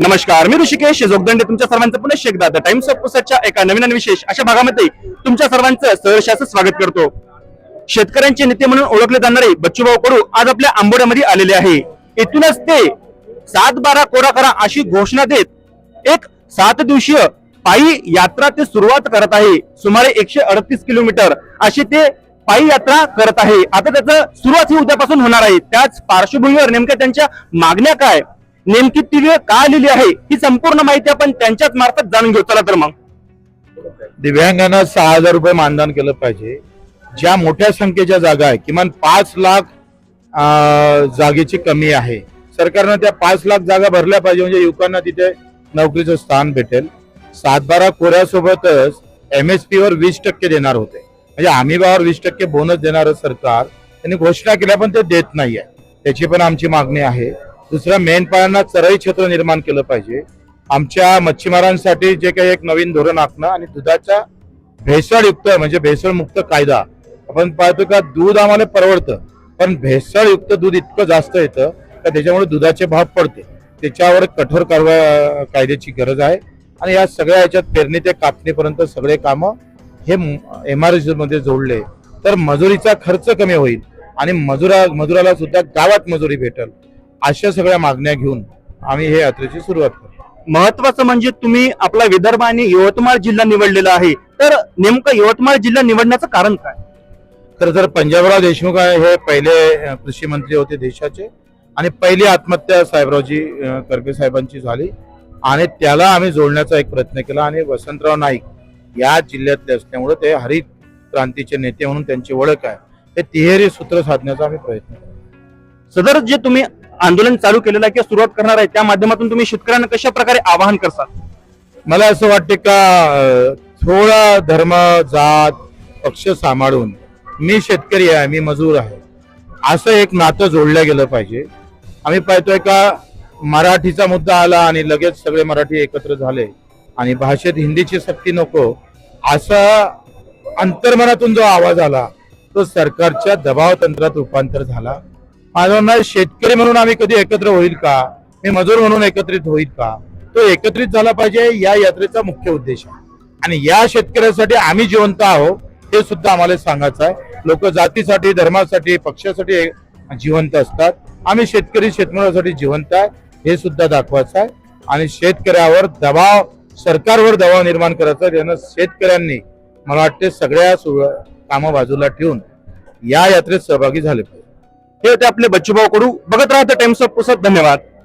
नमस्कार मी ऋषिकेश जोगदंडे तुमच्या सर्वांचं पुन्हा एकदा द टाइम्स ऑफ पुसटच्या एका नवीन आणि विशेष अशा भागामध्ये तुमच्या सर्वांचं सहर्षाचं स्वागत करतो. शेतकऱ्यांचे नेते म्हणून ओळखले जाणारे बच्चूभाऊ कडू आज आपल्या आंबोड्यामध्ये आलेले आहे. इथूनच ते सात बारा कोरा करा अशी घोषणा देत एक सात दिवसीय पायी यात्रा ते सुरुवात करत आहे. सुमारे एकशे अडतीस किलोमीटर अशी ते पायी यात्रा करत आहे. आता त्याचं सुरुवात ही उद्यापासून होणार आहे. त्याच पार्श्वभूमीवर नेमक्या त्यांच्या मागण्या काय? नेमकी ती वेळ का लिहिली आहे ही संपूर्ण माहिती आपण त्यांच्याच मार्फत जाणून घेऊ. चला तर मग. दिव्यांगांना सहा हजार रुपये मानधन केलं पाहिजे. ज्या मोठ्या संख्येच्या जागा आहे किमान पाच लाख जागेची कमी आहे. सरकारनं त्या पाच लाख जागा भरल्या पाहिजे म्हणजे युवकांना तिथे नोकरीचं स्थान भेटेल. सातबारा कोऱ्यासोबतच एम एस वर वीस टक्के देणार होते. म्हणजे हमी वीस टक्के बोनस देणारं सरकार त्यांनी घोषणा केल्या पण ते देत नाहीये. त्याची पण आमची मागणी आहे. दुसरं मेंढपाळांना चराई क्षेत्र निर्माण केलं पाहिजे. आमच्या मच्छीमारांसाठी जे काही एक नवीन धोरण आखणं आणि दुधाच्या भेसळयुक्त म्हणजे भेसळमुक्त कायदा आपण पाहतो का दूध आम्हाला परवडतं पण भेसळयुक्त दूध इतकं जास्त येतं का त्याच्यामुळे दुधाचे भाव पडते. त्याच्यावर कठोर कारवाई कायद्याची गरज आहे आणि या सगळ्या याच्यात पेरणी ते कापणीपर्यंत सगळे कामं हे एम आरमध्ये जोडले तर मजुरीचा खर्च कमी होईल आणि मजुरा मजुराला सुद्धा गावात मजुरी भेटेल. अशा सगळ्या मागण्या घेऊन आम्ही हे यात्रेची सुरुवात करतो. महत्वाचं म्हणजे तुम्ही आपला विदर्भ आणि यवतमाळ जिल्हा निवडलेला आहे. तर नेमकं यवतमाळ जिल्हा निवडण्याचं कारण काय? खरं तर पंजाबराव देशमुख आहे हे पहिले कृषी मंत्री होते देशाचे आणि पहिली आत्महत्या साहेबरावजी अ, करपे साहेबांची झाली आणि त्याला आम्ही जोडण्याचा एक प्रयत्न केला आणि वसंतराव नाईक या जिल्ह्यातले असल्यामुळे ते हरित क्रांतीचे नेते म्हणून त्यांची ओळख आहे. हे तिहेरी सूत्र साधण्याचा आम्ही प्रयत्न केला सदर जे तुम्ही आंदोलन चालू केलेलं आहे किंवा सुरुवात करणार आहे त्या माध्यमातून तुम्ही शेतकऱ्यांना कशा प्रकारे आवाहन करसाल? मला असं वाटते का थोडा धर्म जात पक्ष सांभाळून मी शेतकरी आहे मी मजूर आहे. असं एक नातं जोडलं गेलं पाहिजे. आम्ही पाहतोय का मराठीचा मुद्दा आला आणि लगेच सगळे मराठी एकत्र झाले. आणि भाषेत हिंदीची सक्ती नको. असा अंतर्मनातून जो आवाज आला तो सरकारच्या दबाव तंत्रात रूपांतर झाला. माझं शेतकरी म्हणून आम्ही कधी एकत्र होईल का? मी मजूर म्हणून एकत्रित होईल का? तो एकत्रित झाला पाहिजे या यात्रेचा मुख्य उद्देश आहे. आणि या शेतकऱ्यासाठी आम्ही जिवंत आहोत हे सुद्धा आम्हाला सांगायचं आहे. लोक जातीसाठी धर्मासाठी पक्षासाठी जिवंत असतात. आम्ही शेतकरी शेतमालासाठी जिवंत आहे हे सुद्धा दाखवायचं आहे. आणि शेतकऱ्यावर दबाव सरकारवर दबाव निर्माण करायचा ज्यांना शेतकऱ्यांनी मला वाटते सगळ्या कामं बाजूला ठेवून या यात्रेत सहभागी झाले पाहिजे. हे होते आपले बच्चूभाऊ कडू. बघत राहते टाइम्स ऑफ पुसत धन्यवाद.